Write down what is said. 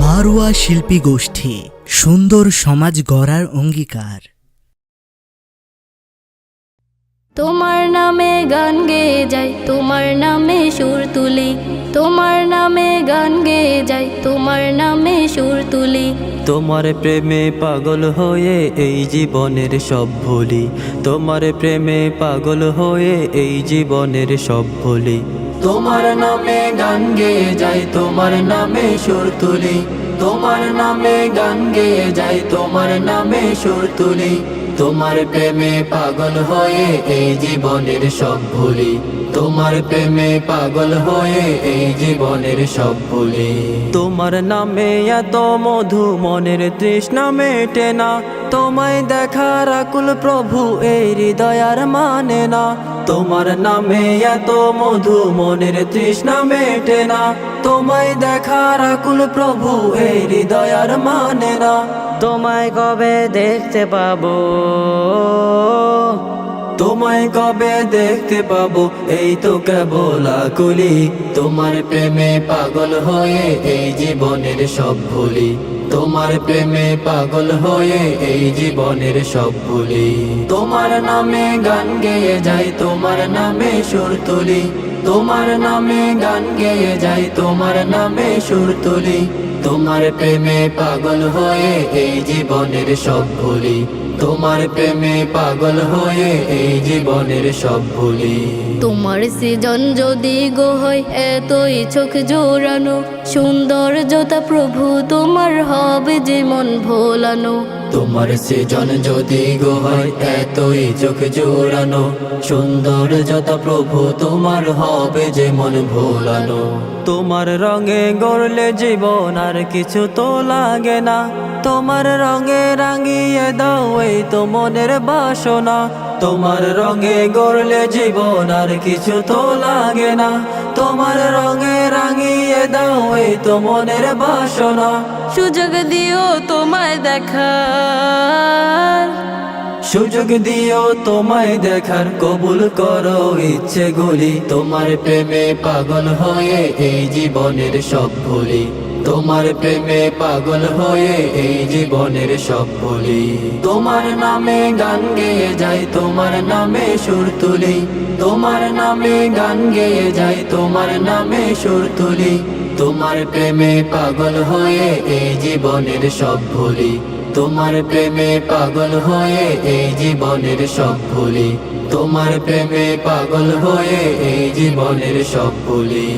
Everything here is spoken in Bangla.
মারুয়া শিল্পী গোষ্ঠী, সুন্দর সমাজ গড়ার অঙ্গীকার। তোমার নামে গান গেয়ে যাই, তোমার নামে সুর তুলি, তোমার নামে গান গেয়ে যাই তোমার নামে সুর তুলি। তোমার প্রেমে পাগল হয়ে এই জীবনের সব ভুলি। তোমার প্রেমে পাগল হয়ে এই জীবনের সব ভুলি। তোমার নামে গান গেয়ে যাই তোমার নামে সুর তুলি। তোমার নামে গান গেয়ে যাই তোমার নামে সুর তুলি। তোমার প্রেমে পাগল হয়ে এই জীবনের সব ভুলি। তোমার প্রেমে পাগল হয়ে এই জীবনের সব ভুলি। তোমার নামে এত মধু মনের তৃষ্ণা মেটে না। তোমায় দেখার আকুল প্রভু এই হৃদয়ার মানে না। তোমার নামে এত মধু মনের তৃষ্ণা মেটে না। তোমায় দেখার আকুল প্রভু এই হৃদয়ার মানে না। তোমায় কবে দেখতে পাবো? তোমায় কবে দেখতে পাবো? এই তো কেবল আকুলি। তোমার প্রেমে পাগল হয়ে এই জীবনের সব ভুলি। তোমার প্রেমে পাগল হয়ে এই জীবনের সব ভুলি তোমার নামে গান গেয়ে যাই, তোমার নামে সুর তুলি। তোমার নামে গান গেয়ে যাই, তোমার নামে সুর তুলি। তোমার প্রেমে পাগল হয়ে এই জীবনের সব ভুলি তোমার প্রেমে পাগল হয়ে এই জীবনের সব ভুলি তোমার সৃজন যদি গো হয় এতই চোখ জোরানো সুন্দর যতা প্রভু তোমার হবে যে মন ভোলানো। তোমার সৃজন যদি গো হয় এতই চোখ জোড়ানো, সুন্দর যত প্রভু, তোমার হবে যে মন ভোলানো। তোমার রঙে গড়লে জীবন আর কিছু তো লাগে না। তোমার রঙে রাঙিয়ে দাও এই তো মনের বাসনা। তোমার রঙে গড়লে জীবন আর কিছু তো লাগে না। তোমার রঙে রাঙিয়ে দাও এই তো মনের বাসনা। সুযোগ দিও তোমায় দেখা সুযোগ দিও তোমায় দেখার কবুল করো ইচ্ছে গুলি তোমার প্রেমে পাগল হয়ে এই জীবনের সব ভুলি। তোমার প্রেমে পাগল হয়ে এই জীবনের সব ভুলি তোমার নামে গান গেয়ে যাই, তোমার নামে সুর তুলি। তোমার নামে গান গেয়ে যাই, তোমার নামে সুর তুলি। তোমার প্রেমে পাগল হয়ে এই জীবনের সব ভুলি তোমার প্রেমে পাগল হয়ে এই জীবনের সব ভুলি তোমার প্রেমে পাগল হয়ে এই জীবনের সব ভুলি